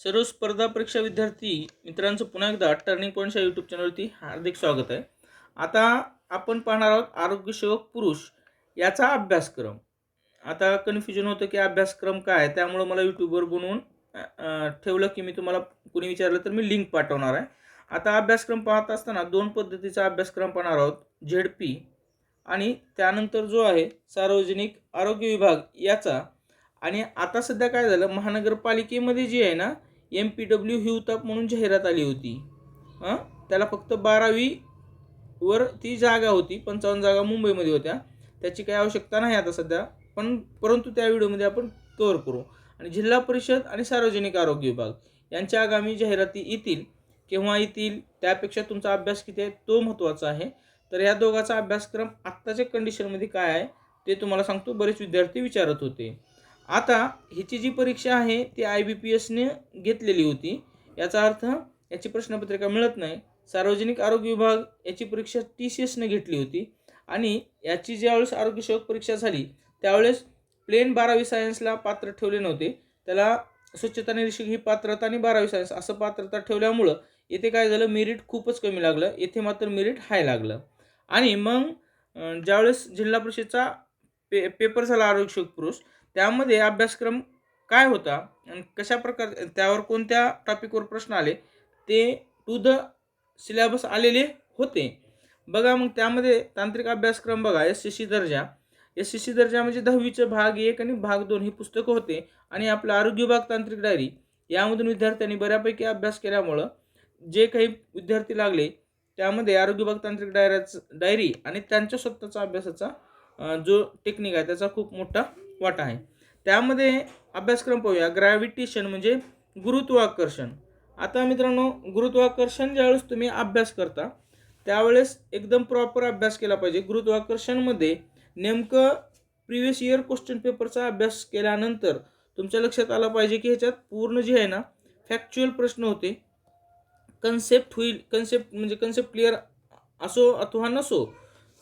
सर्व स्पर्धा परीक्षा विद्यार्थी मित्रांचं पुन्हा एकदा टर्निंग पॉईंटच्या यूट्यूब चॅनलवरती हार्दिक स्वागत आहे. आता आपण पाहणार आहोत आरोग्यसेवक पुरुष याचा अभ्यासक्रम. आता कन्फ्युजन होतं की अभ्यासक्रम काय आहे त्यामुळं मला यूट्यूबवर बनवून ठेवलं की मी तुम्हाला कुणी विचारलं तर मी लिंक पाठवणार आहे. आता अभ्यासक्रम पाहत असताना दोन पद्धतीचा अभ्यासक्रम पाहणार आहोत झेड पी आणि त्यानंतर जो आहे सार्वजनिक आरोग्य विभाग याचा. आणि आता सध्या काय झालं महानगरपालिकेमध्ये जी आहे ना एम पी डब्ल्यू हिवताप म्हणून जाहिरात आली होती. हां? त्याला फक्त बारावी वर ती जागा होती पंचावन्न जागा मुंबईमध्ये होत्या. त्याची काही आवश्यकता नाही आता सध्या पण परंतु त्या व्हिडिओमध्ये आपण कव्हर करू. आणि जिल्हा परिषद आणि सार्वजनिक आरोग्य विभाग यांच्या आगामी जाहिराती येतील केव्हा येतील त्यापेक्षा तुमचा अभ्यास किती आहे तो महत्त्वाचा आहे. तर या दोघाचा अभ्यासक्रम आत्ताच्या कंडिशनमध्ये काय आहे ते तुम्हाला सांगतो. बरेच विद्यार्थी विचारत होते. आता हिची जी परीक्षा आहे ती आय बी पी एसने घेतलेली होती. याचा अर्थ याची प्रश्नपत्रिका मिळत नाही. सार्वजनिक आरोग्य विभाग याची परीक्षा टी सी एसने घेतली होती. आणि याची ज्यावेळेस आरोग्यसेवक परीक्षा झाली त्यावेळेस प्लेन बारावी सायन्सला पात्र ठेवले नव्हते. त्याला स्वच्छता निरीक्षक ही पात्रता आणि बारावी सायन्स असं पात्रता ठेवल्यामुळं येथे काय झालं मेरिट खूपच कमी लागलं. येथे मात्र मेरिट हाय लागलं. आणि मग ज्यावेळेस जिल्हा परिषदचा पे पेपर झाला आरोग्यसेवक पुरुष त्यामध्ये अभ्यासक्रम काय होता आणि कशा प्रकार त्यावर कोणत्या टॉपिकवर प्रश्न आले ते टू द सिलेबस आलेले होते. बघा मग त्यामध्ये तांत्रिक अभ्यासक्रम बघा एस सी सी दर्जा. एस सी सी दर्जा म्हणजे दहावीचं भाग एक आणि भाग दोन ही पुस्तकं होते आणि आपलं आरोग्य विभाग तांत्रिक डायरी. यामधून विद्यार्थ्यांनी बऱ्यापैकी अभ्यास केल्यामुळं जे काही विद्यार्थी लागले त्यामध्ये आरोग्य विभाग तांत्रिक डायऱ्याचं डायरी आणि त्यांच्या स्वतःचा अभ्यासाचा जो टेक्निक आहे त्याचा खूप मोठा वाटा आहे. त्यामध्ये अभ्यासक्रम पाहूया. ग्रॅव्हिटेशन म्हणजे गुरुत्वाकर्षण. आता मित्रांनो गुरुत्वाकर्षण ज्यावेळेस तुम्ही अभ्यास करता त्यावेळेस एकदम प्रॉपर अभ्यास केला पाहिजे. गुरुत्वाकर्षणमध्ये नेमकं प्रिव्हियस इयर क्वेश्चन पेपरचा अभ्यास केल्यानंतर तुमच्या लक्षात आलं पाहिजे की ह्याच्यात पूर्ण जे आहे ना फॅक्च्युअल प्रश्न होते. कन्सेप्ट होईल कन्सेप्ट म्हणजे कन्सेप्ट क्लिअर असो अथवा नसो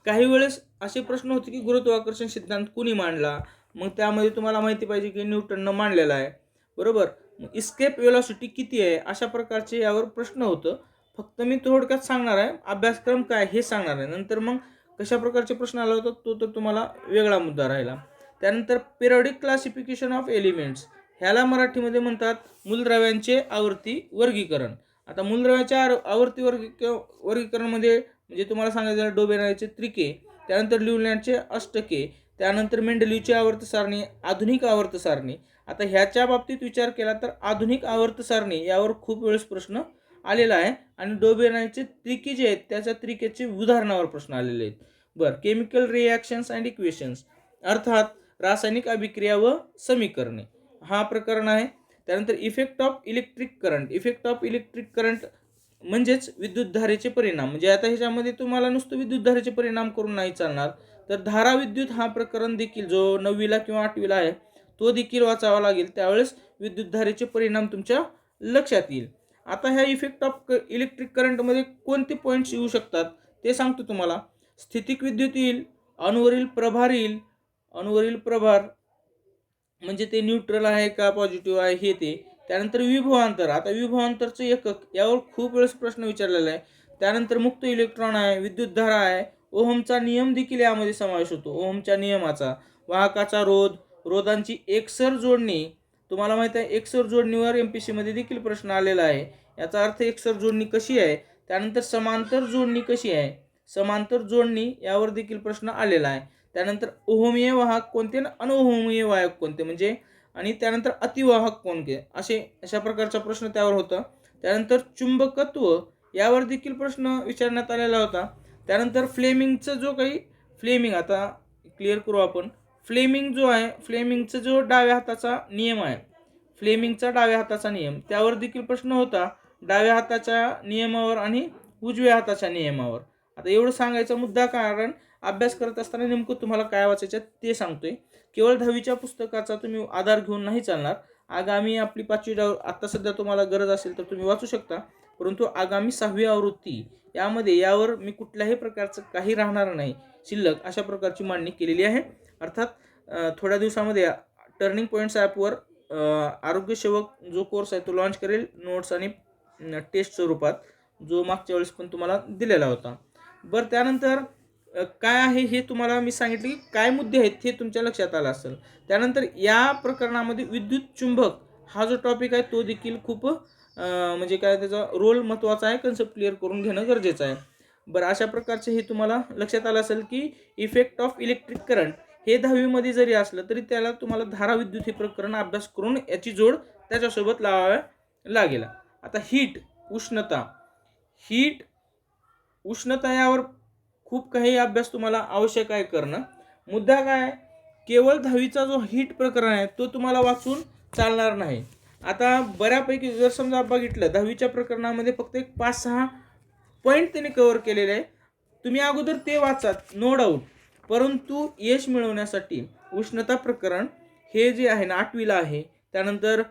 काही वेळेस असे प्रश्न होते की गुरुत्वाकर्षण सिद्धांत कुणी मांडला? मग त्यामध्ये तुम्हाला माहिती पाहिजे की न्यूटननं मांडलेला आहे. बरोबर? मग इस्केप वेलॉसिटी किती आहे? अशा प्रकारचे यावर प्रश्न होतं. फक्त मी थोडक्यात सांगणार आहे. अभ्यासक्रम काय हे सांगणार आहे. नंतर मग कशा प्रकारचे प्रश्न आला होता तो तर तुम्हाला वेगळा मुद्दा राहिला. त्यानंतर पेरॉडिक क्लासिफिकेशन ऑफ एलिमेंट्स ह्याला मराठीमध्ये म्हणतात मूलद्रव्यांचे आवर्ती वर्गीकरण. आता मूलद्रव्याच्या आर- आवर्ती वर्गी वर्गीकरणमध्ये म्हणजे तुम्हाला सांगायचं झालं डोबेनाचे त्रिके त्यानंतर ल्युलँडचे अष्टके त्यानंतर मेंडलीवची आवर्त सारणी आधुनिक आवर्तसारणी आता ह्याच्या बाबतीत विचार केला तर आधुनिक आवर्त सारणी यावर खूप वेळेस प्रश्न आलेला आहे आणि डोबेनाचे त्रिके जे आहेत त्याच्या त्रिकेचे उदाहरणावर प्रश्न आलेले आहेत. बरं केमिकल रिॲक्शन्स अँड इक्वेशन्स अर्थात रासायनिक अभिक्रिया व समीकरणे. हा प्रकरण आहे. त्यानंतर effect of electric current effect of electric current म्हणजेच विद्युतधारेचे परिणाम. म्हणजे आता ह्याच्यामध्ये तुम्हाला नुसतं विद्युतधारेचे परिणाम करून नाही चालणार. तर धारा विद्युत हा प्रकरण देखील जो नववीला किंवा आठवीला आहे तो देखील वाचावा लागेल. त्यावेळेस विद्युतधारेचे परिणाम तुमच्या लक्षात येईल. आता ह्या इफेक्ट ऑफ क इलेक्ट्रिक करंटमध्ये कोणते पॉईंट्स येऊ शकतात ते सांगतो तुम्हाला. स्थितिक विद्युत येईल अणुवरील प्रभार येईल. अणुवरील प्रभार म्हणजे ते न्यूट्रल आहे का पॉझिटिव्ह आहे हे ते. त्यानंतर विभवांतर. आता विभवांतरचं एकक यावर खूप वेळेस प्रश्न विचारलेला आहे. त्यानंतर मुक्त इलेक्ट्रॉन आहे विद्युतधारा आहे. ओहमचा नियम देखील यामध्ये समावेश होतो. ओहमच्या नियमाचा वाहकाचा रोध रोधांची एकसर जोडणी तुम्हाला माहिती आहे एकसर जोडणीवर एम पी सीमध्ये देखील प्रश्न आलेला आहे. याचा अर्थ एकसर जोडणी कशी आहे? त्यानंतर समांतर जोडणी कशी आहे? समांतर जोडणी यावर देखील प्रश्न आलेला आहे. त्यानंतर ओहोमीय वाहक कोणते आणि अनओहमीय वाहक कोणते म्हणजे? आणि त्यानंतर अतिवाहक कोणते? असे अशा प्रकारचा प्रश्न त्यावर होता. त्यानंतर चुंबकत्व यावर देखील प्रश्न विचारण्यात आलेला होता. त्यानंतर फ्लेमिंगचं जो काही फ्लेमिंग आता क्लिअर करू आपण. फ्लेमिंग जो आहे फ्लेमिंगचा जो डाव्या हाताचा नियम आहे फ्लेमिंगचा डाव्या हाताचा नियम त्यावर देखील प्रश्न होता डाव्या हाताच्या नियमावर आणि उजव्या हाताच्या नियमावर. आता एवढं सांगायचा मुद्दा कारण अभ्यास करत असताना नेमकं तुम्हाला काय वाचायचं आहे ते सांगतोय. केवळ दहावीच्या पुस्तकाचा तुम्ही आधार घेऊन नाही चालणार. आगामी आपली पाचवी डाव आत्ता सध्या तुम्हाला गरज असेल तर तुम्ही वाचू शकता. परंतु आगामी सहावी आवृत्ती यामध्ये यावर मी कुठल्याही प्रकारचं काही राहणार नाही. शिल्लक अशा प्रकारची मांडणी केलेली आहे. अर्थात थोड्या दिवसामध्ये टर्निंग पॉईंट्स ॲपवर आरोग्यसेवक जो कोर्स आहे तो लॉन्च करेल. नोट्स आणि टेस्ट स्वरूपात जो मागच्या वेळेस पण तुम्हाला दिलेला होता. बरं त्यानंतर काय आहे हे तुम्हाला मी सांगितले की काय मुद्दे आहेत हे तुमच्या लक्षात आलं असेल. त्यानंतर या प्रकरणामध्ये विद्युत चुंबक हा जो टॉपिक आहे तो देखील खूप म्हणजे काय त्याचा रोल महत्त्वाचा आहे कन्सेप्ट क्लिअर करून घेणं गरजेचं आहे. बरं अशा प्रकारचे हे तुम्हाला लक्षात आलं असेल की इफेक्ट ऑफ इलेक्ट्रिक करंट हे दहावीमध्ये जरी असलं तरी त्याला तुम्हाला धारा विद्युत हे प्रकरण अभ्यास करून याची जोड त्याच्यासोबत लावाव्या लागेल. आता हीट उष्णता. हीट उष्णता यावर खूप काही अभ्यास तुम्हाला आवश्यक आहे करणं. मुद्दा काय केवळ दहावीचा जो हीट प्रकरण आहे तो तुम्हाला वाचून चालणार नाही. आता बऱ्यापैकी जर समजा बघितलं दहावीच्या प्रकरणामध्ये फक्त एक पाच सहा पॉईंट त्यांनी कव्हर केलेले आहे. तुम्ही अगोदर ते वाचा नो डाऊट परंतु यश मिळवण्यासाठी उष्णता प्रकरण हे जे आहे ना आठवीला आहे. त्यानंतर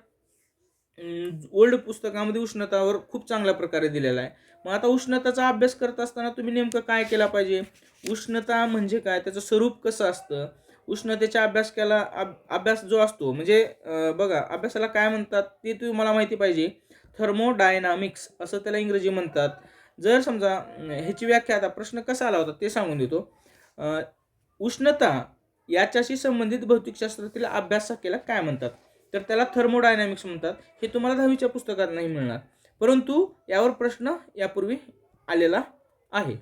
ओल्ड पुस्तकामध्ये उष्णतावर खूप चांगल्या प्रकारे दिलेला आहे. मग आता उष्णताचा अभ्यास करत असताना तुम्ही नेमकं काय केला पाहिजे? उष्णता म्हणजे काय? त्याचं स्वरूप कसं असतं? उष्णतेच्या अभ्यास केला अभ अभ्यास जो असतो म्हणजे बघा अभ्यासाला काय म्हणतात ते तुम्हाला माहिती पाहिजे. थर्मोडायनामिक्स असं त्याला इंग्रजी म्हणतात. जर समजा ह्याची व्याख्या आता प्रश्न कसा आला होता ते सांगून देतो. उष्णता याच्याशी संबंधित भौतिकशास्त्रातील अभ्यासकेला काय म्हणतात? तर त्याला थर्मोडायनामिक्स म्हणतात. हे तुम्हाला दहावीच्या पुस्तकात नाही मिळणार. परंतु यावर प्रश्न यापूर्वी आलेला आहे.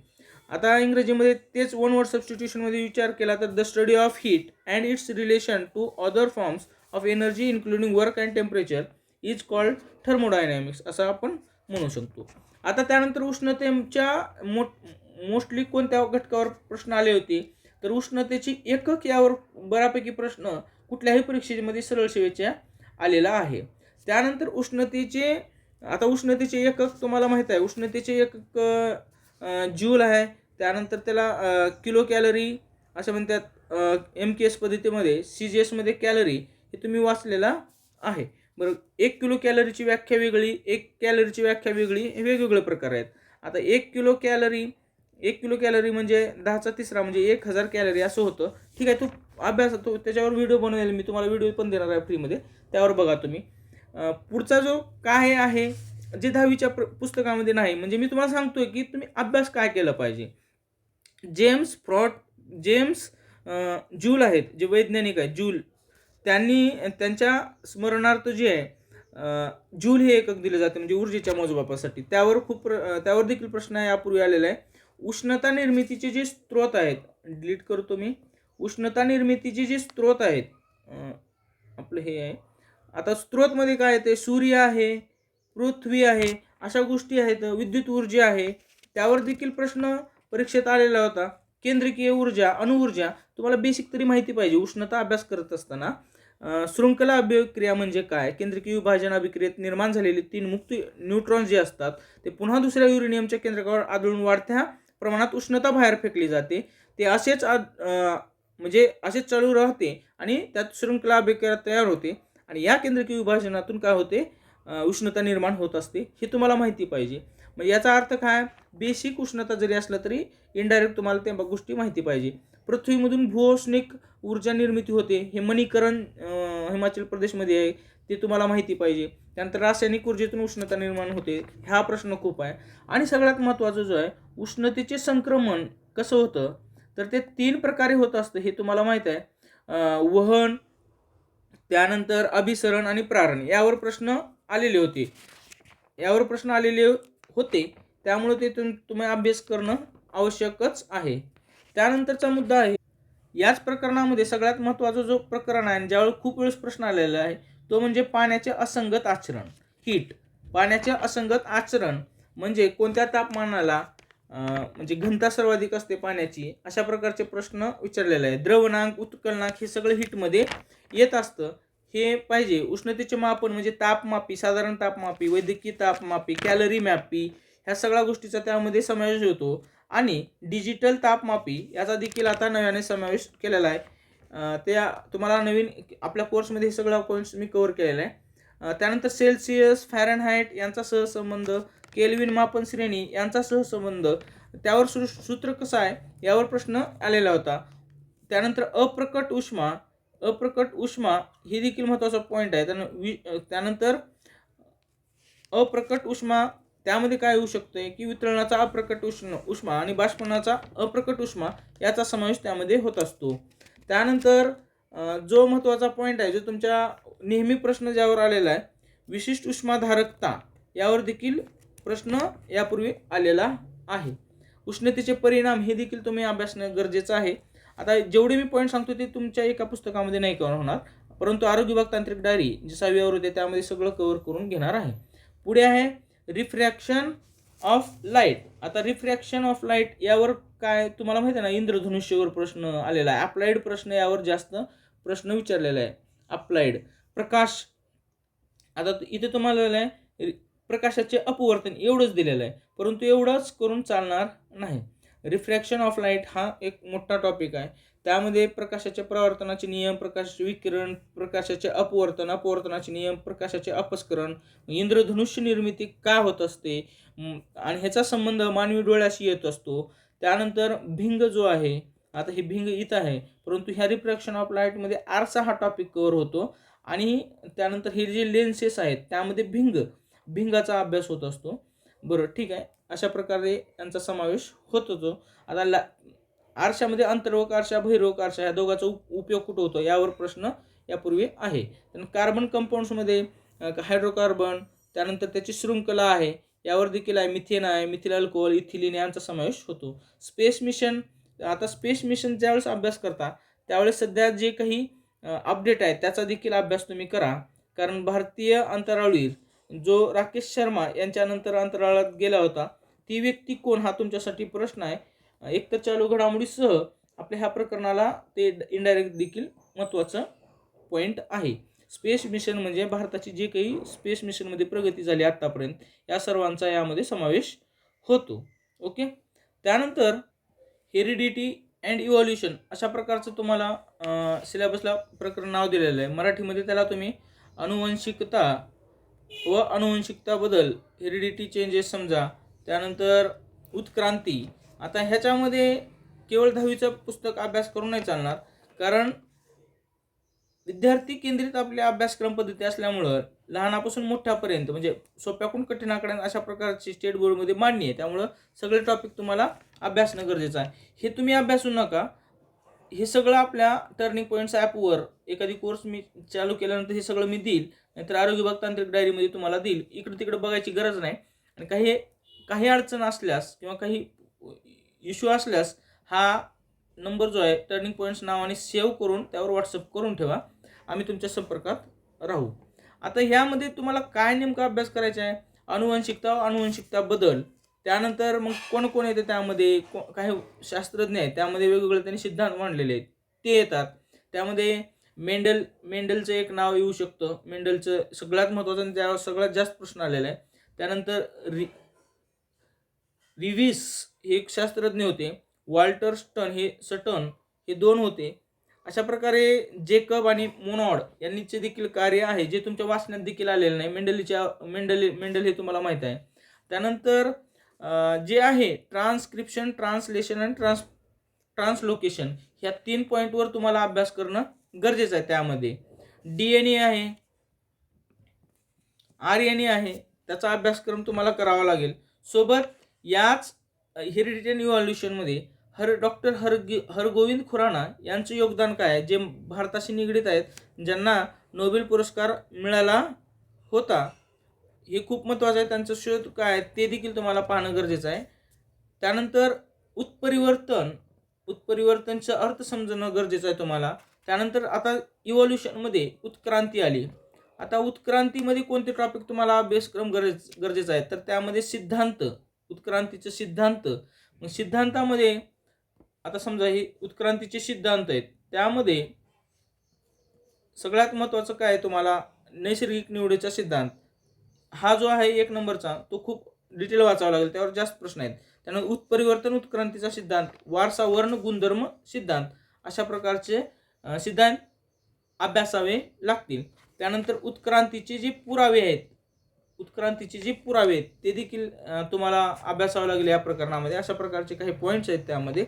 आता इंग्रजीमध्ये तेच वन वर्ड सबस्टिट्यूशनमध्ये विचार केला तर the study of heat and its relation to other forms of energy including work and temperature is called thermodynamics असं आपण म्हणू शकतो. आता त्यानंतर उष्णतेच्या मोठ मोस्टली कोणत्या घटकावर प्रश्न आले होते? तर उष्णतेची एकक यावर बऱ्यापैकी प्रश्न कुठल्याही परीक्षेमध्ये सरळ सेवेच्या आलेला आहे. त्यानंतर उष्णतेचे आता उष्णतेचे एकक तुम्हाला माहीत आहे उष्णतेचे एकक ज्यूल आहे त्यानंतर त्याला किलो कॅलरी असं म्हणतात एम के एस पद्धतीमध्ये सी जी एसमध्ये कॅलरी हे तुम्ही वाचलेला आहे. बरं एक किलो कॅलरीची व्याख्या वेगळी एक कॅलरीची व्याख्या वेगळी हे वेगवेगळे प्रकार आहेत. आता एक किलो कॅलरी एक किलो कॅलरी म्हणजे दहाचा तिसरा म्हणजे एक हजार कॅलरी असं होतं. ठीक आहे तो अभ्यास तो त्याच्यावर व्हिडिओ बनवेल मी तुम्हाला व्हिडिओ पण देणार आहे फ्रीमध्ये. त्यावर बघा तुम्ही. पुढचा जो काय आहे जे दहावीच्या प्र पुस्तकामध्ये नाही म्हणजे मी तुम्हाला सांगतोय की तुम्ही अभ्यास काय केला पाहिजे. जेम्स फ्रॉड जेम्स जूल आहेत जे वैज्ञानिक आहेत जूल. त्यांनी त्यांच्या स्मरणार्थ जे आहे जूल हे एकक दिले जाते म्हणजे ऊर्जेच्या मोजमापासाठी. त्यावर खूप प्र त्यावर देखील प्रश्न यापूर्वी आलेला आहे. उष्णता निर्मितीचे जे स्रोत आहेत डिलीट करतो मी. उष्णता निर्मितीचे जे स्रोत आहेत आपलं हे आहे. आता स्रोतमध्ये काय येते सूर्य आहे पृथ्वी आहे अशा गोष्टी आहेत विद्युत ऊर्जा आहे. त्यावर देखील प्रश्न परीक्षेत आलेला होता. केंद्रकीय ऊर्जा अणुऊर्जा तुम्हाला बेसिक तरी माहिती पाहिजे. उष्णता अभ्यास करत असताना शृंखला अभिक्रिया म्हणजे काय? केंद्रकीय विभाजन अभिक्रियेत निर्माण झालेले तीन मुक्त न्यूट्रॉन जे असतात ते पुन्हा दुसऱ्या युरेनियमच्या केंद्रकावर आदळून वाढत्या प्रमाणात उष्णता बाहेर फेकली जाते. ते असेच म्हणजे असेच चालू राहते आणि त्यात शृंखला अभिक्रिया तयार होते. आणि या केंद्रकीय विभाजनातून काय होते? उष्णता निर्माण होत असते. हे तुम्हाला माहिती पाहिजे. मग याचा अर्थ काय? बेसिक उष्णता जरी असलं तरी इनडायरेक्ट तुम्हाला त्या गोष्टी माहिती पाहिजे. पृथ्वीमधून भूऔष्णिक ऊर्जा निर्मिती होते. हे मणीकरण हिमाचल प्रदेशमध्ये आहे. ते तुम्हाला माहिती पाहिजे. त्यानंतर रासायनिक ऊर्जेतून उष्णता निर्माण होते. हा प्रश्न खूप आहे. आणि सगळ्यात महत्त्वाचं जो आहे उष्णतेचे संक्रमण कसं होतं? तर ते तीन प्रकारे होत असतं हे तुम्हाला माहीत आहे. वहन त्यानंतर अभिसरण आणि प्रारण. यावर प्रश्न आलेले होते. यावर प्रश्न आलेले होते. त्यामुळे ते तुम तुम्ही अभ्यास करणं आवश्यकच आहे. त्यानंतरचा मुद्दा आहे. याच प्रकरणामध्ये सगळ्यात महत्त्वाचा जो प्रकरण आहे आणि खूप वेळेस प्रश्न आलेला आहे तो म्हणजे पाण्याचे असंगत आचरण. हीट पाण्याचे असंगत आचरण म्हणजे कोणत्या तापमानाला म्हणजे घनता सर्वाधिक असते पाण्याची अशा प्रकारचे प्रश्न विचारलेले आहे द्रवणांक उत्कलनांक हे सगळं हीटमध्ये येत असतं. हे पाहिजे. उष्णतेचे मापन म्हणजे तापमापी साधारण तापमापी वैद्यकीय तापमापी कॅलरी मॅपी ह्या सगळ्या गोष्टीचा त्यामध्ये समावेश होतो. आणि डिजिटल तापमापी याचा देखील आता नव्याने समावेश केलेला आहे. त्या तुम्हाला नवीन आपल्या कोर्समध्ये हे सगळं पॉईंट्स मी कवर केलेला आहे. त्यानंतर सेल्सिअस फॅरनहाईट यांचा सहसंबंध केल्विन मापन श्रेणी यांचा सहसंबंध त्यावर सु- सूत्र कसं आहे? यावर प्रश्न आलेला होता. त्यानंतर अप्रकट उष्मा अप्रकट उष्मा हे देखील महत्त्वाचा पॉईंट आहे. त्यानं वि त्यानंतर अप्रकट उष्मा त्यामध्ये काय होऊ शकतंय? की वितरणाचा अप्रकट उष्ण उष्मा आणि बाष्पणाचा अप्रकट उष्मा याचा समावेश त्यामध्ये होत असतो. त्यानंतर जो महत्त्वाचा पॉईंट आहे जो तुमच्या नेहमी प्रश्न ज्यावर आलेला आहे विशिष्ट उष्माधारकता यावर देखील प्रश्न यापूर्वी आलेला आहे. उष्णतेचे परिणाम हे देखील तुम्ही अभ्यासणं गरजेचं आहे. आता जेवढे मी पॉईंट सांगतो ते तुमच्या एका पुस्तकामध्ये नाही कव्हर होणार. परंतु आरोग्य विभाग तांत्रिक डायरी जी सहावीवर होते त्यामध्ये सगळं कव्हर करून घेणार आहे. पुढे आहे रिफ्रॅक्शन ऑफ लाइट आता रिफ्रॅक्शन ऑफ लाइट यावर काय तुम्हाला माहिती आहे ना इंद्रधनुष्यवर प्रश्न आलेला आहे. अप्लाइड प्रश्न यावर जास्त प्रश्न विचारलेला आहे. अप्लाइड प्रकाश. आता इथे तुम्हाला आहे रि- प्रकाशाचे अपवर्तन एवढंच दिलेलं आहे. परंतु एवढंच करून चालणार नाही. रिफ्रॅक्शन ऑफ लाइट हा एक मोठा टॉपिक आहे. त्यामध्ये प्रकाशाच्या प्रवर्तनाचे नियम प्रकाशाचे विकिरण प्रकाशाचे अपवर्तन अपवर्तनाचे नियम प्रकाशाचे अपस्करण इंद्रधनुष्य निर्मिती का होत असते? आणि ह्याचा संबंध मानवी डोळ्याशी येत असतो. त्यानंतर भिंग जो आहे आता हे भिंग इथं आहे परंतु ह्या रिफ्रॅक्शन ऑफ लाईटमध्ये आरसा हा टॉपिक कव्हर होतो. आणि त्यानंतर हे जे लेन्सेस आहेत त्यामध्ये भिंग भिंगाचा अभ्यास होत असतो. बरं ठीक आहे. अशा प्रकारे यांचा समावेश होत होतो. आता ला आरशामध्ये अंतर्वक आरशा भैरवक आरशा ह्या दोघांचा उपयोग कुठं होतो यावर प्रश्न यापूर्वी आहे. कार्बन कंपाऊंड्समध्ये हायड्रोकार्बन त्यानंतर त्याची शृंखला आहे यावर देखील आहे मिथेन आहे मिथिल अल्कोहोल इथिलिन यांचा समावेश होतो. स्पेस मिशन आता स्पेस मिशन ज्यावेळेस अभ्यास करता त्यावेळेस सध्या जे काही अपडेट आहे त्याचा देखील अभ्यास तुम्ही करा. कारण भारतीय अंतराळवीर जो राकेश शर्मा यांच्यानंतर अंतराळात गेला होता ती व्यक्ती कोण? हा तुमच्यासाठी प्रश्न आहे. एक तर चालू घडामोडीसह आपल्या ह्या प्रकरणाला ते इनडायरेक्ट देखील महत्त्वाचं पॉईंट आहे. स्पेस मिशन म्हणजे भारताची जे काही स्पेस मिशनमध्ये प्रगती झाली आत्तापर्यंत या सर्वांचा यामध्ये समावेश होतो. ओके त्यानंतर हेरिडिटी अँड इव्हॉल्युशन अशा प्रकारचं तुम्हाला सिलेबसला प्रकरण नाव दिलेलं आहे. मराठीमध्ये त्याला तुम्ही अनुवंशिकता व अनुवंशिकता बदल हेरिडिटी चेंजेस समजा त्यानंतर उत्क्रांती. आता ह्याच्यामध्ये केवळ दहावीचं पुस्तक अभ्यास करून नाही चालणार कारण विद्यार्थी केंद्रित आपल्या अभ्यासक्रम पद्धती असल्यामुळं लहानापासून मोठ्यापर्यंत म्हणजे सोप्याकडून कठीणाकडे अशा प्रकारची स्टेट बोर्डमध्ये मांडणी आहे. त्यामुळं सगळे टॉपिक तुम्हाला अभ्यासणं गरजेचं आहे. हे तुम्ही अभ्यासू नका. हे सगळं आपल्या टर्निंग पॉईंट्स ॲपवर एखादी कोर्स मी चालू केल्यानंतर हे सगळं मी देईल. नाहीतर आरोग्य भाग तांत्रिक डायरीमध्ये तुम्हाला देईल. इकडं तिकडं बघायची गरज नाही. आणि काही काही अडचण असल्यास किंवा काही इश्यू असल्यास हा नंबर जो आहे टर्निंग पॉईंट्स नावाने सेव्ह करून त्यावर व्हॉट्सअप करून ठेवा. आम्ही तुमच्या संपर्कात राहू. आता ह्यामध्ये तुम्हाला काय नेमका अभ्यास करायचा आहे? अनुवंशिकता अनुवंशिकता बदल. त्यानंतर मग कोण कोण येते त्यामध्ये? को काही शास्त्रज्ञ आहेत त्यामध्ये वेगवेगळे त्यांनी सिद्धांत मांडलेले आहेत. ते येतात. त्यामध्ये मेंडल मेंडलचं एक नाव येऊ शकतं. मेंडलचं सगळ्यात महत्त्वाचं त्यावर सगळ्यात जास्त प्रश्न आलेला आहे त्यानंतर रि विविस हे एक शास्त्रज्ञ होते. वॉल्टर स्टन हे सटन हे दोन होते. अशा प्रकारे जेकब आणि मोनॉड यांनीचे देखील कार्य आहे जे तुमच्या वाचण्यात देखील आलेलं नाही. मेंडलीच्या मेंडली मेंडल हे तुम्हाला माहीत आहे. त्यानंतर जे आहे ट्रान्स्क्रिप्शन ट्रान्सलेशन आणि ट्रान्स ट्रान्सलोकेशन ह्या तीन पॉईंटवर तुम्हाला अभ्यास करणं गरजेचं आहे त्यामध्ये. डी एन ए आहे. आर एन ए आहे. त्याचा अभ्यासक्रम तुम्हाला करावा लागेल. सोबत याच हेरिटेज इव्हॉल्युशनमध्ये हर डॉक्टर हर हरगोविंद खुराना यांचं योगदान काय आहे? जे भारताशी निगडीत आहेत ज्यांना नोबेल पुरस्कार मिळाला होता हे खूप महत्त्वाचं आहे. त्यांचं शोध काय आहे ते देखील तुम्हाला पाहणं गरजेचं आहे. त्यानंतर उत्परिवर्तन उत्परिवर्तनचं अर्थ समजणं गरजेचं आहे तुम्हाला. त्यानंतर आता इव्हॉल्युशनमध्ये उत्क्रांती आली. आता उत्क्रांतीमध्ये कोणते टॉपिक तुम्हाला अभ्यासक्रम गरज गरजेचा आहे? तर त्यामध्ये सिद्धांत उत्क्रांतीचे सिद्धांत. मग सिद्धांतामध्ये आता समजा हे उत्क्रांतीचे सिद्धांत आहेत. त्यामध्ये सगळ्यात महत्त्वाचं काय आहे तुम्हाला? नैसर्गिक निवडीचा सिद्धांत. हा जो आहे एक नंबरचा तो खूप डिटेल वाचावा लागेल. त्यावर जास्त प्रश्न आहेत. त्यानंतर उत्परिवर्तन उत्क्रांतीचा सिद्धांत वारसा वर्ण गुणधर्म सिद्धांत. अशा प्रकारचे सिद्धांत अभ्यासावे लागतील. त्यानंतर उत्क्रांतीचे जे पुरावे आहेत उत्क्रांतीचे जे पुरावे आहेत ते देखील तुम्हाला अभ्यासावं लागेल या प्रकरणामध्ये. अशा प्रकारचे काही पॉईंट्स आहेत त्यामध्ये.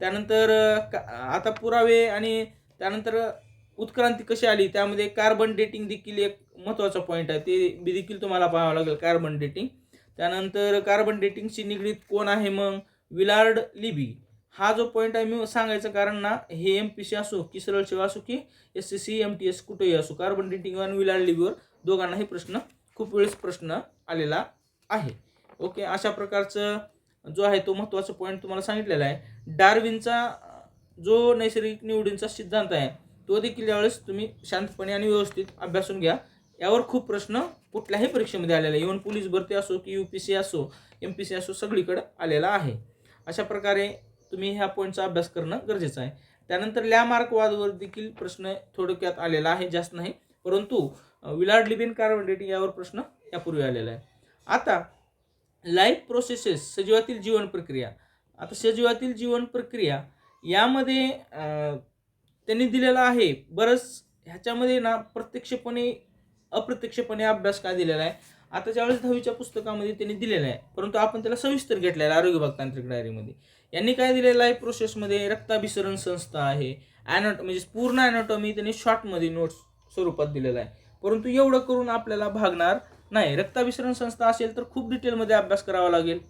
त्यानंतर का- आता पुरावे आणि त्यानंतर उत्क्रांती कशी आली? त्यामध्ये कार्बन डेटिंग देखील एक महत्त्वाचा पॉईंट आहे. ते देखील तुम्हाला पाहावं लागेल कार्बन डेटिंग त्यानंतर कार्बन डेटिंगशी निगडीत कोण आहे मग? Willard Libby. हा जो पॉईंट आहे मी सांगायचं कारण ना हे एम पी सी असो की सरळ सेवा असो की S C C M T S कुठेही असो कार्बन डेटिंग आणि विलार्ड लिबीवर दोघांनाही प्रश्न खूप वेळेस प्रश्न आलेला आहे. ओके अशा प्रकारचं जो आहे तो महत्त्वाचा पॉईंट तुम्हाला सांगितलेला आहे. डार्विनचा जो नैसर्गिक निवडींचा सिद्धांत आहे तो देखील यावेळेस तुम्ही शांतपणे आणि व्यवस्थित अभ्यासून घ्या. यावर खूप प्रश्न कुठल्याही परीक्षेमध्ये आलेला आहे. इव्हन पोलीस भरती असो की यू पी सी असो एम पी सी असो सगळीकडं आलेला आहे. अशा प्रकारे तुम्ही ह्या पॉईंटचा अभ्यास करणं गरजेचं आहे. त्यानंतर लॅमार्कवादवर देखील प्रश्न थोडक्यात आलेला आहे जास्त नाही. परंतु विलार्ड लिबिन कार्बन डेटिंग यावर प्रश्न यापूर्वी आलेला आहे. आता लाईफ प्रोसेसेस सजीवातील जीवन प्रक्रिया. आता सजीवातील जीवन प्रक्रिया यामध्ये त्यांनी दिलेला आहे. बरंच ह्याच्यामध्ये ना प्रत्यक्षपणे अप्रत्यक्षपणे अभ्यास काय दिलेला आहे? आता ज्यावेळेस दहावीच्या पुस्तकामध्ये त्यांनी दिलेलं आहे परंतु आपण त्याला सविस्तर घेतलेला आहे आरोग्य विभाग तांत्रिक डायरीमध्ये. यांनी काय दिलेलं आहे प्रोसेसमध्ये रक्ताभिसरण संस्था आहे. ॲनॉट म्हणजे पूर्ण ॲनॉटॉमी त्यांनी शॉर्टमध्ये नोट्स स्वरूपात दिलेला आहे. परंतु एवढं करून आपल्याला भागणार नाही. रक्ताभिसरण संस्था असेल तर खूप डिटेलमध्ये अभ्यास करावा लागेल.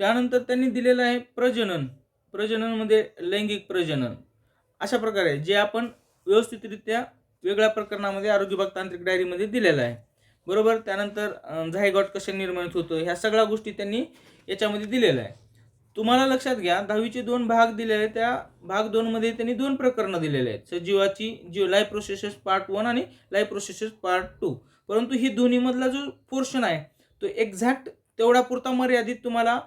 त्यानंतर त्यांनी दिलेलं आहे प्रजनन. प्रजननमध्ये म्हणजे लैंगिक प्रजनन. अशा प्रकारे जे आपण व्यवस्थितरित्या वेगळ्या प्रकरणामध्ये आरोग्यभाग तांत्रिक डायरीमध्ये दिलेलं आहे. बरोबर? त्यानंतर झायगॉट कसे निर्माणित होतं? ह्या सगळ्या गोष्टी त्यांनी याच्यामध्ये दिलेल्या आहे. तुम्हाला लक्षात घ्या दहावीचे दोन भाग दिलेले आहेत त्या भाग दोनमध्ये त्यांनी दोन प्रकरणं दिलेले आहेत. सजीवाची जीव लाईफ प्रोसेसेस पार्ट वन आणि लाईफ प्रोसेसेस पार्ट टू परंतु ही दोन्हीमधला जो पोर्शन आहे तो एक्झॅक्ट तेवढा पुरता मर्यादित तुम्हाला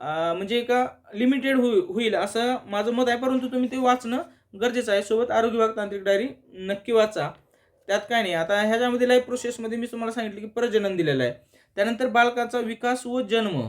म्हणजे एका लिमिटेड होई होईल असं माझं मत आहे. परंतु तुम्ही ते वाचणं गरजेचं आहे. सोबत आरोग्य विभाग तांत्रिक डायरी नक्की वाचा. त्यात काय नाही. आता ह्याच्यामध्ये लाईफ प्रोसेसमध्ये मी तुम्हाला सांगितलं की प्रजनन दिलेलं आहे. त्यानंतर बालकाचा विकास व जन्म.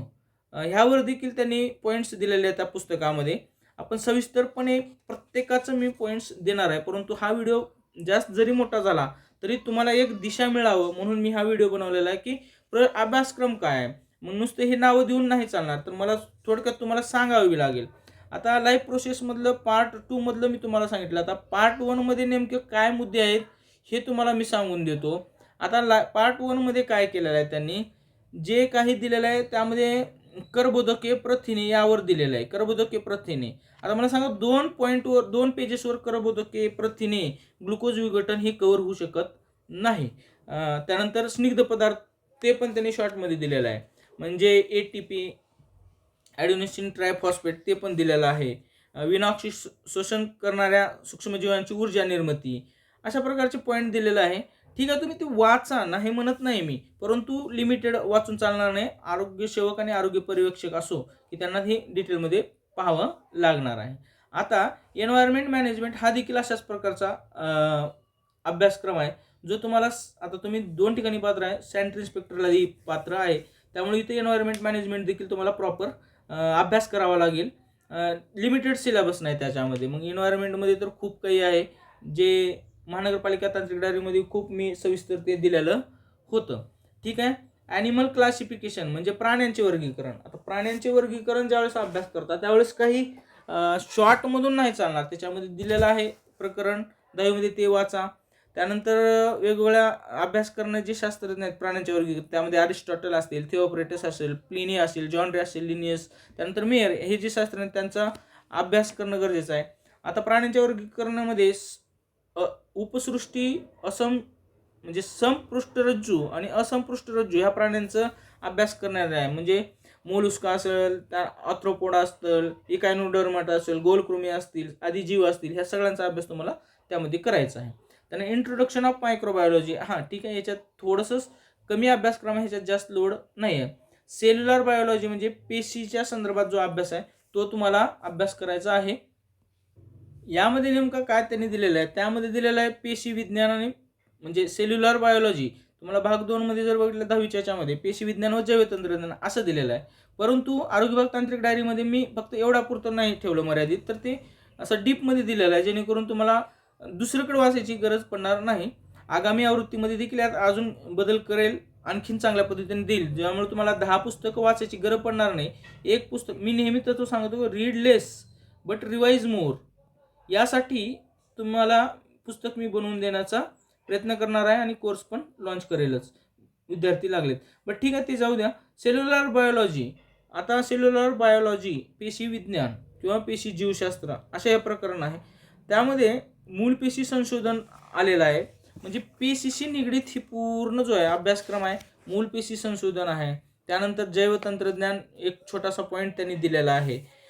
ह्यावर देखील त्यांनी पॉईंट्स दिलेले आहेत त्या पुस्तकामध्ये. आपण सविस्तरपणे प्रत्येकाचं मी पॉईंट्स देणार आहे परंतु हा व्हिडिओ जास्त जरी मोठा झाला तरी तुम्हाला एक दिशा मिळावं म्हणून मी हा व्हिडिओ बनवलेला आहे की प्र अभ्यासक्रम काय आहे? मग नुसते हे नावं देऊन नाही चालणार तर मला थोडक्यात तुम्हाला सांगावी लागेल. आता लाईफ प्रोसेसमधलं पार्ट टूमधलं मी तुम्हाला सांगितलं. आता पार्ट वनमध्ये नेमके काय मुद्दे आहेत हे तुम्हाला मी सांगून देतो. आता ला पार्ट वनमध्ये काय केलेलं आहे त्यांनी? जे काही दिलेलं आहे त्यामध्ये कर्बोदके प्रथिने यावर दिलेलं आहे. कर्बोदके प्रथिने. आता मला सांगा दोन पॉईंटवर दोन पेजेसवर कर्बोदके प्रथिने ग्लुकोज विघटन हे कव्हर होऊ शकत नाही. त्यानंतर स्निग्ध पदार्थ ते पण त्यांनी शॉर्टमध्ये दिलेलं आहे. म्हणजे A T P adenosine triphosphate ते पण दिलेलं आहे. विनाक्षी शोषण करणाऱ्या सूक्ष्मजीवांची ऊर्जा निर्मिती. अशा प्रकारचे पॉईंट दिलेलं आहे. ठीक आहे तुम्ही ते वाचा नाही म्हणत नाही मी. परंतु लिमिटेड वाचून चालणार नाही. आरोग्य सेवक आणि आरोग्य पर्यवेक्षक असो की त्यांना हे डिटेलमध्ये पाहावं लागणार आहे. आता एन्व्हायरमेंट मॅनेजमेंट हा देखील अशाच प्रकारचा अभ्यासक्रम आहे जो तुम्हाला आता तुम्ही दोन ठिकाणी पात्र आहे. सेंट्रल इन्स्पेक्टरलाही पात्र आहे. त्यामुळे इथे एन्व्हायरमेंट मॅनेजमेंट देखील तुम्हाला प्रॉपर अभ्यास करावा लागेल. लिमिटेड सिलेबस नाही त्याच्यामध्ये. मग एन्व्हायरमेंटमध्ये तर खूप काही आहे जे महानगरपालिका तांत्रिक डायरीमध्ये खूप मी सविस्तर ते दिलेलं होतं. ठीक आहे? ॲनिमल क्लासिफिकेशन म्हणजे प्राण्यांचे वर्गीकरण. आता प्राण्यांचे वर्गीकरण ज्यावेळेस अभ्यास करता त्यावेळेस काही शॉर्टमधून नाही चालणार. त्याच्यामध्ये दिलेलं आहे प्रकरण दहावीमध्ये ते वाचा. त्यानंतर वेगवेगळ्या अभ्यास करण्याचे शास्त्रज्ञ आहेत प्राण्यांचे वर्गीकरण त्यामध्ये अरिस्टॉटल असतील थिओप्रेटस असेल प्लिनी असेल जॉनरे असेल लिनियस त्यानंतर मेयर हे जे शास्त्रज्ञ त्यांचा अभ्यास करणं गरजेचं आहे. आता प्राण्यांच्या वर्गीकरणामध्ये उपसृष्टी असम म्हणजे संपृष्ठरज्जू आणि असंपृष्ठरज्जू ह्या प्राण्यांचा अभ्यास करणार आहे. म्हणजे मोलुस्का असेल त्या ऑथ्रोपोडा असतील इकायनोडर्माट असेल गोलकृमी असतील आदी जीव असतील ह्या सगळ्यांचा अभ्यास तुम्हाला त्यामध्ये करायचा आहे. त्याने इंट्रोडक्शन ऑफ मायक्रोबायोलॉजी हां ठीक आहे याच्यात थोडंसंच कमी अभ्यासक्रम आहे ह्याच्यात जास्त लोड नाही आहे. सेल्युलर बायोलॉजी म्हणजे पेशीच्या संदर्भात जो अभ्यास आहे तो तुम्हाला अभ्यास करायचा आहे. यामध्ये नेमका काय त्यांनी दिलेलं आहे? त्यामध्ये दिलेलं आहे पेशी विज्ञान आणि म्हणजे सेल्युलर बायोलॉजी तुम्हाला भाग दोनमध्ये जर बघितलं दहावीच्या याच्यामध्ये पेशी विज्ञान व जैवतंत्रज्ञान असं दिलेलं आहे. परंतु आरोग्य विभाग तांत्रिक डायरीमध्ये मी फक्त एवढा पुरतं नाही ठेवलं मर्यादित तर ते असं डीपमध्ये दिलेलं आहे जेणेकरून तुम्हाला दुसरीकडे वाचायची गरज पडणार नाही. आगामी आवृत्तीमध्ये देखील यात अजून बदल करेल आणखीन चांगल्या पद्धतीने देईल. ज्यामुळे तुम्हाला दहा पुस्तकं वाचायची गरज पडणार नाही. एक पुस्तक मी नेहमी तर तो सांगतो read less but revise more यासाठी तुम्हाला पुस्तक मी बनवून देण्याचा प्रयत्न करणार आहे आणि कोर्स पण लॉन्च करेलच. विद्यार्थी लागलेत. बट ठीक आहे ते जाऊ द्या. सेल्युलर बायोलॉजी आता सेल्युलर बायोलॉजी पेशी विज्ञान किंवा पेशी जीवशास्त्र अशा हे प्रकरण आहे. त्यामध्ये मूल पेशी संशोधन आलेलं आहे. म्हणजे पेशीशी निगडीत ही पूर्ण जो आहे अभ्यासक्रम आहे मूल पेशी संशोधन आहे. त्यानंतर जैवतंत्रज्ञान एक छोटासा पॉईंट त्यांनी दिलेला आहे.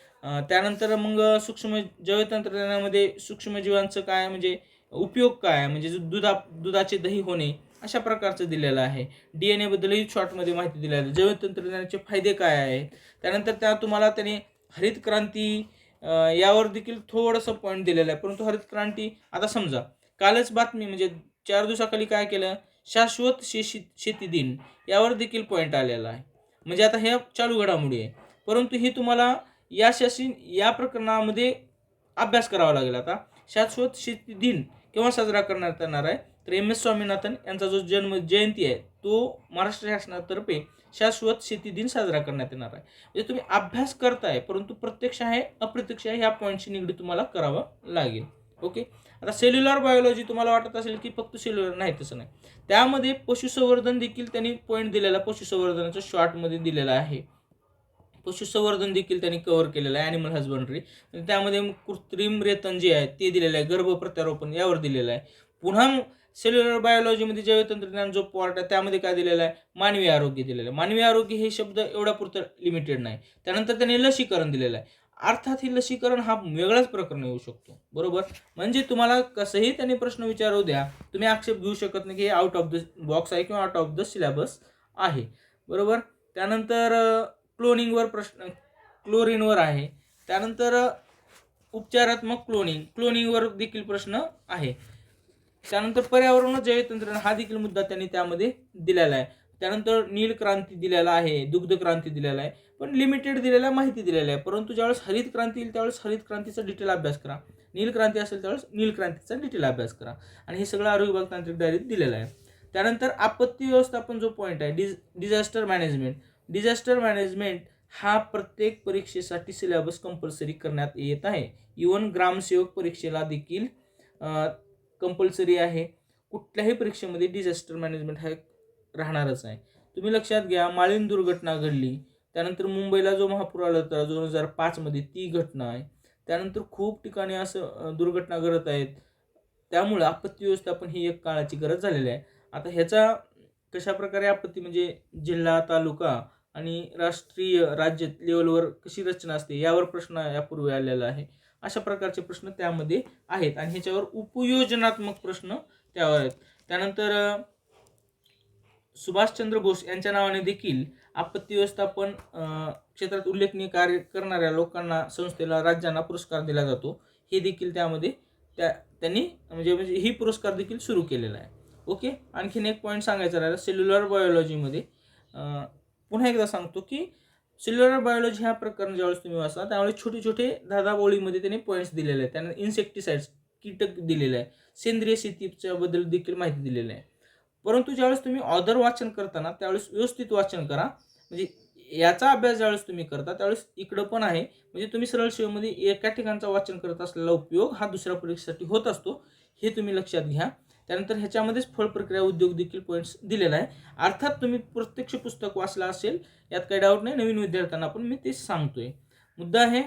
त्यानंतर मग सूक्ष्म जैवतंत्रज्ञानामध्ये सूक्ष्मजीवांचं काय म्हणजे उपयोग काय म्हणजे दुधा दुधाचे दही होणे अशा प्रकारचं दिलेलं आहे. डी एन एबद्दलही शॉर्टमध्ये माहिती दिलेली आहे. जैवतंत्रज्ञानाचे फायदे काय आहेत? त्यानंतर त्या तुम्हाला त्याने हरित क्रांती यावर देखील थोडंसं पॉईंट दिलेलं आहे. परंतु हरित क्रांती आता समजा कालच बातमी म्हणजे चार दिवसाखाली काय केलं? शाश्वत शेशी शेती दिन यावर देखील पॉईंट आलेला आहे. म्हणजे आता हे चालू घडामोडी आहे. परंतु हे तुम्हाला या शासन या प्रकरणामध्ये अभ्यास करावा लागेल आता. शाश्वत शेती दिन केव्हा साजरा करण्यात येणार आहे? तर एम एस स्वामीनाथन यांचा जो जन्म जयंती आहे तो महाराष्ट्र शासनातर्फे शाश्वत शेती दिन साजरा करण्यात येणार आहे. म्हणजे तुम्ही अभ्यास करताय परंतु प्रत्यक्ष आहे अप्रत्यक्ष आहे ह्या पॉईंटशी निगडीत तुम्हाला करावं लागेल. ओके? आता सेल्युलर बायोलॉजी तुम्हाला वाटत असेल की फक्त सेल्युलर नाही तसं नाही. त्यामध्ये पशुसंवर्धन देखील त्यांनी पॉईंट दिलेला पशुसंवर्धनाच्या शॉर्टमध्ये दिलेला आहे. पशुसंवर्धन देखील त्यांनी कव्हर केलेलं आहे ॲनिमल हजबंड्री त्यामध्ये कृत्रिम रेतन जे आहे ते दिलेलं आहे गर्भ प्रत्यारोपण यावर दिलेलं आहे. पुन्हा सेल्युलर बायोलॉजीमध्ये जैवतंत्रज्ञान जो पॉर्ट आहे त्यामध्ये काय दिलेलं आहे? मानवी आरोग्य दिलेलं आहे. मानवी आरोग्य हे शब्द एवढ्या पुरतं लिमिटेड नाही. त्यानंतर त्यांनी लसीकरण दिलेलं आहे. अर्थात हे लसीकरण हा वेगळाच प्रकरण येऊ शकतो. बरोबर? म्हणजे तुम्हाला कसंही त्यांनी प्रश्न विचारू द्या तुम्ही आक्षेप घेऊ शकत नाही की हे आउट ऑफ द बॉक्स आहे किंवा आउट ऑफ द सिलेबस आहे. बरोबर? त्यानंतर क्लोनिंगवर प्रश्न क्लोरीनवर आहे. त्यानंतर उपचारात्मक क्लोनिंग क्लोनिंगवर देखील प्रश्न आहे. त्यानंतर पर्यावरण जैवतंत्रज्ञान हा देखील मुद्दा त्यांनी त्यामध्ये दिलेला आहे. त्यानंतर नील क्रांती दिलेला आहे दुग्ध क्रांती दिलेला आहे पण लिमिटेड दिलेला माहिती दिलेली आहे. परंतु ज्यावेळेस हरित क्रांती येईल त्यावेळेस हरित क्रांतीचा डिटेल अभ्यास करा. नील क्रांती असेल त्यावेळेस नील क्रांतीचा डिटेल अभ्यास करा. आणि हे सगळं आरोग्य विभाग तांत्रिक डायरीत दिलेलं आहे. त्यानंतर आपत्ती व्यवस्थापन जो पॉईंट आहे dis disaster management disaster management हा प्रत्येक परीक्षेसाठी सिलेबस कंपल्सरी करण्यात येत आहे. इवन ग्रामसेवक परीक्षेला देखील कंपल्सरी आहे. कुठल्याही परीक्षेमध्ये डिझास्टर मॅनेजमेंट हा राहणारच आहे. तुम्ही लक्षात घ्या माळीन दुर्घटना घडली त्यानंतर मुंबईला जो महापूर आला होता दोन हजार पाचमध्ये ती घटना आहे. त्यानंतर खूप ठिकाणी असं दुर्घटना घडत आहेत. त्यामुळं आपत्ती व्यवस्थापन ही एक काळाची गरज झालेली आहे. आता ह्याचा कशा प्रकारे आपत्ती म्हणजे जिल्हा तालुका आणि राष्ट्रीय राज्य लेवलवर कशी रचना असते यावर प्रश्न यापूर्वी आलेला आहे. अशा प्रकारचे प्रश्न त्यामध्ये आहेत आणि ह्याच्यावर उपयोजनात्मक प्रश्न त्यावर आहेत. त्यानंतर सुभाषचंद्र बोस यांच्या नावाने देखील आपत्ती व्यवस्थापन क्षेत्रात उल्लेखनीय कार्य करणाऱ्या लोकांना संस्थेला राज्यांना पुरस्कार दिला जातो. हे देखील त्यामध्ये त्या त्यांनी म्हणजे म्हणजे ही पुरस्कार देखील सुरू केलेला आहे. ओके? आणखीन एक पॉईंट सांगायचा राहिला सेल्युलर बायोलॉजीमध्ये पुन्हा एकदा सांगतो की सेल्युलर बायोलॉजी ह्या प्रकरण ज्यावेळेस तुम्ही वाचता त्यावेळेस छोटे छोटे धादाबोळीमध्ये त्याने त्यांनी पॉईंट्स दिलेले आहेत. त्यांना इन्सेक्टिसाइड्स कीटक दिलेले आहे सेंद्रिय शेतीच्याबद्दल देखील माहिती दिलेली आहे. परंतु ज्यावेळेस तुम्ही ऑदर वाचन करताना त्यावेळेस व्यवस्थित वाचन करा. म्हणजे याचा अभ्यास ज्यावेळेस तुम्ही करता त्यावेळेस इकडं पण आहे. म्हणजे तुम्ही सरळ सेवेमध्ये एका ठिकाणचा वाचन करत असलेला उपयोग हा दुसऱ्या परीक्षेसाठी होत असतो. हे तुम्ही लक्षात घ्या. त्यानंतर ह्याच्यामध्येच फळ प्रक्रिया उद्योग देखील पॉईंट्स दिलेला आहे. अर्थात तुम्ही प्रत्यक्ष पुस्तक वाचलं असेल यात काही डाऊट नाही. नवीन विद्यार्थ्यांना पण मी ते सांगतोय. मुद्दा आहे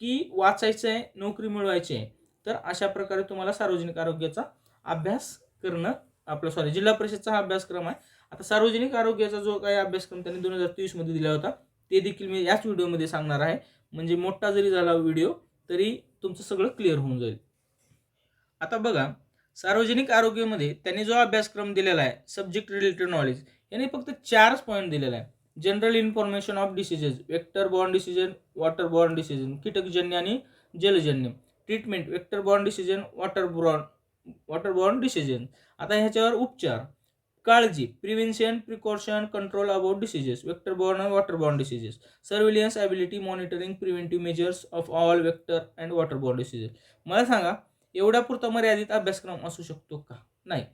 की वाचायचं आहे नोकरी मिळवायची आहे तर अशा प्रकारे तुम्हाला सार्वजनिक आरोग्याचा अभ्यास करणं आपलं सॉरी जिल्हा परिषदचा हा अभ्यासक्रम आहे. आता सार्वजनिक आरोग्याचा जो काही अभ्यासक्रम त्यांनी दोन हजार तेवीसमध्ये दिला होता ते देखील मी याच व्हिडिओमध्ये सांगणार आहे. म्हणजे मोठा जरी झाला व्हिडिओ तरी तुमचं सगळं क्लिअर होऊन जाईल. आता बघा सार्वजनिक आरोग्यामध्ये त्यांनी जो अभ्यासक्रम दिलेला आहे सब्जेक्ट रिलेटेड नॉलेज यांनी फक्त चारच पॉईंट दिलेला आहे general information of diseases vector borne diseases water borne diseases कीटकजन्य आणि जलजन्य. Treatment vector borne diseases water borne water borne diseases आता ह्याच्यावर उपचार. काळजी prevention precaution control about diseases vector borne आणि water borne diseases surveillance ability monitoring preventive measures of all vector and water borne diseases मला सांगा एवढ्या पुरता मर्यादित अभ्यासक्रम असू शकतो का? नाही.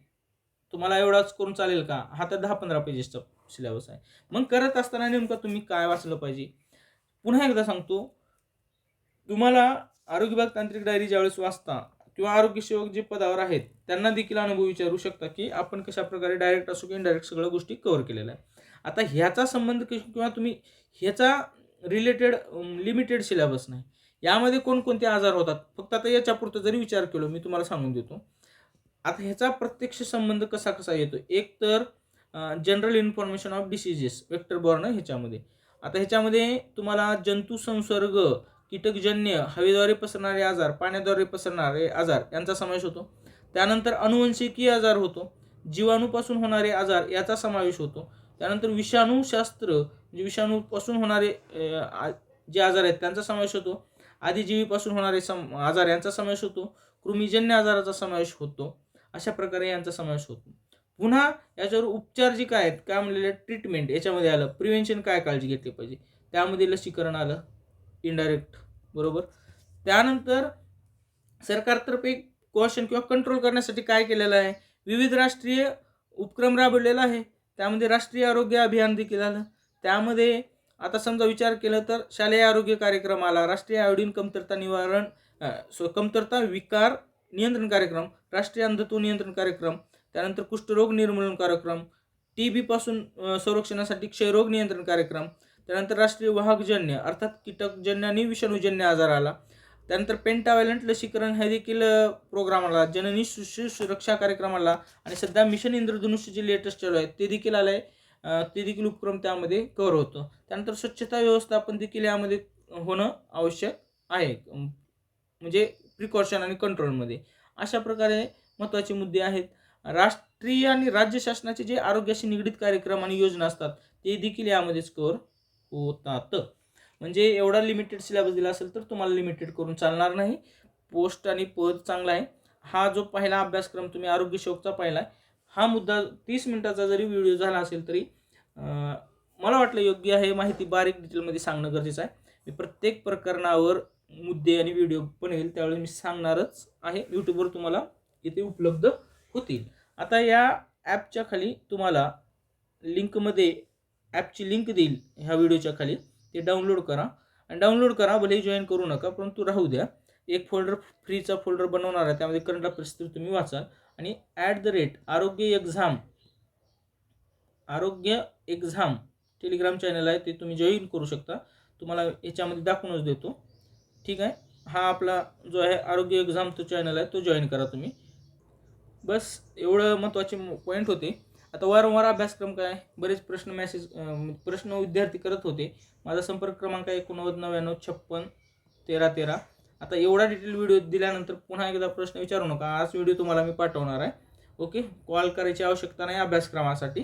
तुम्हाला एवढाच करून चालेल का? हा तर दहा पंधरा पेजेसचा सिलेबस आहे. मग करत असताना नेमकं तुम्ही काय वाचलं पाहिजे? पुन्हा एकदा सांगतो. तुम्हाला आरोग्य विभाग तांत्रिक डायरी ज्यावेळेस वाचता किंवा आरोग्य सेवक जे पदावर आहेत त्यांना देखील अनुभव विचारू शकता की आपण कशा प्रकारे डायरेक्ट असो की इनडायरेक्ट सगळ्या गोष्टी कव्हर केलेल्या आहे आता ह्याचा संबंध किंवा तुम्ही ह्याचा रिलेटेड लिमिटेड सिलेबस नाही. यामध्ये कोणकोणते आजार होतात? फक्त आता याच्यापुरतं जरी विचार केलो मी तुम्हाला सांगून देतो. आता ह्याचा प्रत्यक्ष संबंध कसा कसा येतो? एक तर general information of diseases vector borne ह्याच्यामध्ये. आता ह्याच्यामध्ये तुम्हाला जंतू संसर्ग कीटकजन्य हवेद्वारे पसरणारे आजार पाण्याद्वारे पसरणारे आजार यांचा समावेश होतो. त्यानंतर अनुवंशिकीय आजार होतो. जीवाणूपासून होणारे आजार याचा समावेश होतो. त्यानंतर विषाणूशास्त्र म्हणजे विषाणूपासून होणारे आ- जे आजार आहेत त्यांचा समावेश होतो. आदिजीवीपासून होणारे सम आजार यांचा समावेश होतो. कृमीजन्य आजाराचा समावेश होतो. अशा प्रकारे यांचा समावेश होतो. पुन्हा याच्यावर उपचार जे काय आहेत काय म्हणलेले ट्रीटमेंट याच्यामध्ये आलं. प्रिव्हेन्शन काय काळजी घेतली पाहिजे? त्यामध्ये लसीकरण आलं. इनडायरेक्ट बरोबर? त्यानंतर सरकारतर्फे क्वेश्चन किंवा कंट्रोल करण्यासाठी काय केलेलं आहे? विविध राष्ट्रीय उपक्रम राबवलेला आहे. त्यामध्ये राष्ट्रीय आरोग्य अभियान देखील आलं. त्यामध्ये आता समजा विचार केला तर शालेय आरोग्य कार्यक्रम आला राष्ट्रीय आयोडीन कमतरता निवारण कमतरता विकार नियंत्रण कार्यक्रम राष्ट्रीय अंधत्व नियंत्रण कार्यक्रम त्यानंतर कुष्ठरोग निर्मूलन कार्यक्रम टी बीपासून संरक्षणासाठी क्षयरोग नियंत्रण कार्यक्रम त्यानंतर राष्ट्रीय वाहकजन्य अर्थात कीटकजन्य आणि विषाणूजन्य आजार आला त्यानंतर पेंटावॅलंट लसीकरण हे देखील प्रोग्राम आला जननी सुरक्षा कार्यक्रम आला आणि सध्या मिशन इंद्रधनुष्य जे लेटेस्ट चालू आहे ते देखील आलं आहे ते देखील उपक्रम त्यामध्ये कव्हर होतो. त्यानंतर स्वच्छता व्यवस्थापन देखील यामध्ये होणं आवश्यक आहे. म्हणजे प्रिकॉशन आणि कंट्रोलमध्ये अशा प्रकारे महत्त्वाचे मुद्दे आहेत. राष्ट्रीय आणि राज्य शासनाचे जे आरोग्याशी निगडीत कार्यक्रम आणि योजना असतात ते देखील यामध्येच कव्हर होतात. म्हणजे एवढा लिमिटेड सिलेबस दिला असेल तर तुम्हाला लिमिटेड करून चालणार नाही. पोस्ट आणि पद चांगला आहे. हा जो पहिला अभ्यासक्रम तुम्ही आरोग्य शोकचा पाहिला आहे हा मुद्दा तीस मिनिटाचा जरी व्हिडिओ झाला असेल तरी मला वाटलं योग्य आहे. माहिती बारीक डिटेलमध्ये सांगणं गरजेचं आहे. मी प्रत्येक प्रकरणावर मुद्दे आणि व्हिडिओ बनवेल त्यावेळेस मी सांगणारच आहे. यूट्यूबवर तुम्हाला इथे उपलब्ध होतील. आता या ॲपच्या खाली तुम्हाला लिंकमध्ये ॲपची लिंक देईल ह्या व्हिडिओच्या खाली. ते डाउनलोड करा. आणि डाउनलोड करा भले जॉईन करू नका परंतु राहू द्या. एक फोल्डर फ्रीचा फोल्डर बनवणार आहे. त्यामध्ये करंट अफेअर्स तुम्ही वाचाल. आणि at the rate Arogya exam Arogya exam Telegram channel आहे ते तुम्ही जॉईन करू शकता. तुम्हाला याच्यामध्ये दाखवूनच देतो. ठीक आहे? हा आपला जो आहे आरोग्य एक्झाम तो चॅनल आहे तो जॉईन करा तुम्ही. बस एवढं महत्त्वाचे पॉईंट होते. आता वारंवार अभ्यासक्रम काय? बरेच प्रश्न मॅसेज प्रश्न विद्यार्थी करत होते. माझा संपर्क क्रमांक एकोणनव्वद नव्याण्णव छप्पन तेरा तेरा. आता एवढा डिटेल व्हिडिओ दिल्यानंतर पुन्हा एकदा प्रश्न विचारू नका. आज व्हिडिओ तुम्हाला मी पाठवणार आहे. ओके कॉल करायची आवश्यकता नाही अभ्यासक्रमासाठी.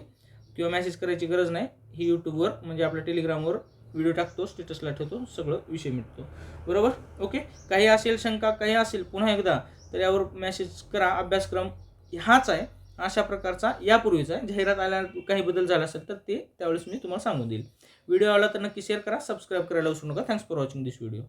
किंवा मेसेज करायची गरज नाही. ही यूट्यूबवर म्हणजे आपल्या टेलिग्रामवर व्हिडिओ टाकतो स्टेटसला ठेवतो सगळं विषय मिळतो बरोबर? ओके काही असेल शंका काही असेल पुन्हा एकदा तर यावर मेसेज करा. अभ्यासक्रम हाच आहे. अशा प्रकारचा यापूर्वीचा आहे. जाहिरात आल्या काही बदल झाला असेल तर ते त्यावेळेस मी तुम्हाला सांगून देईल. व्हिडिओ आला तर नक्की शेअर करा सबस्क्राईब करायला विसरू नका. Thanks for watching this video